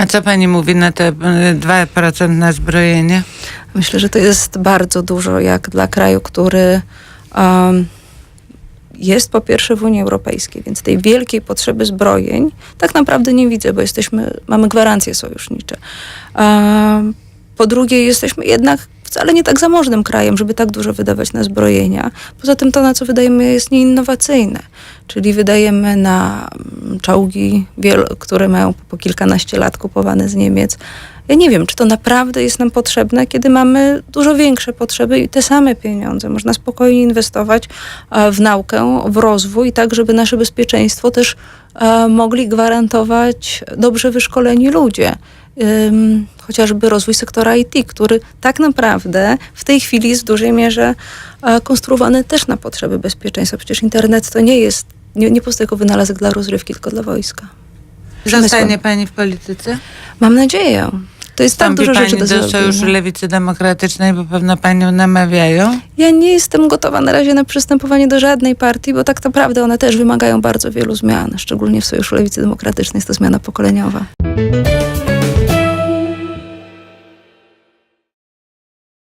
A co pani mówi na te y, 2% na zbrojenie? Myślę, że to jest bardzo dużo jak dla kraju, który um, jest po pierwsze w Unii Europejskiej, więc tej wielkiej potrzeby zbrojeń tak naprawdę nie widzę, bo jesteśmy, mamy gwarancje sojusznicze. Um, po drugie, jesteśmy jednak wcale nie tak zamożnym krajem, żeby tak dużo wydawać na zbrojenia. Poza tym to, na co wydajemy, jest nieinnowacyjne. Czyli wydajemy na mm, czołgi, które mają po kilkanaście lat kupowane z Niemiec. Ja nie wiem, czy to naprawdę jest nam potrzebne, kiedy mamy dużo większe potrzeby i te same pieniądze. Można spokojnie inwestować e, w naukę, w rozwój, tak żeby nasze bezpieczeństwo też mogli gwarantować dobrze wyszkoleni ludzie. Chociażby rozwój sektora IT, który tak naprawdę w tej chwili jest w dużej mierze e, konstruowany też na potrzeby bezpieczeństwa. Przecież internet to nie jest, nie, nie powstaje jako wynalazek dla rozrywki, tylko dla wojska. Zostanie pani w polityce? Mam nadzieję. To jest tak Wstąpi dużo rzeczy pani do do. Sojuszu Lewicy Demokratycznej, bo pewno panią namawiają. Ja nie jestem gotowa na razie na przystępowanie do żadnej partii, bo tak naprawdę one też wymagają bardzo wielu zmian. Szczególnie w Sojuszu Lewicy Demokratycznej jest to zmiana pokoleniowa.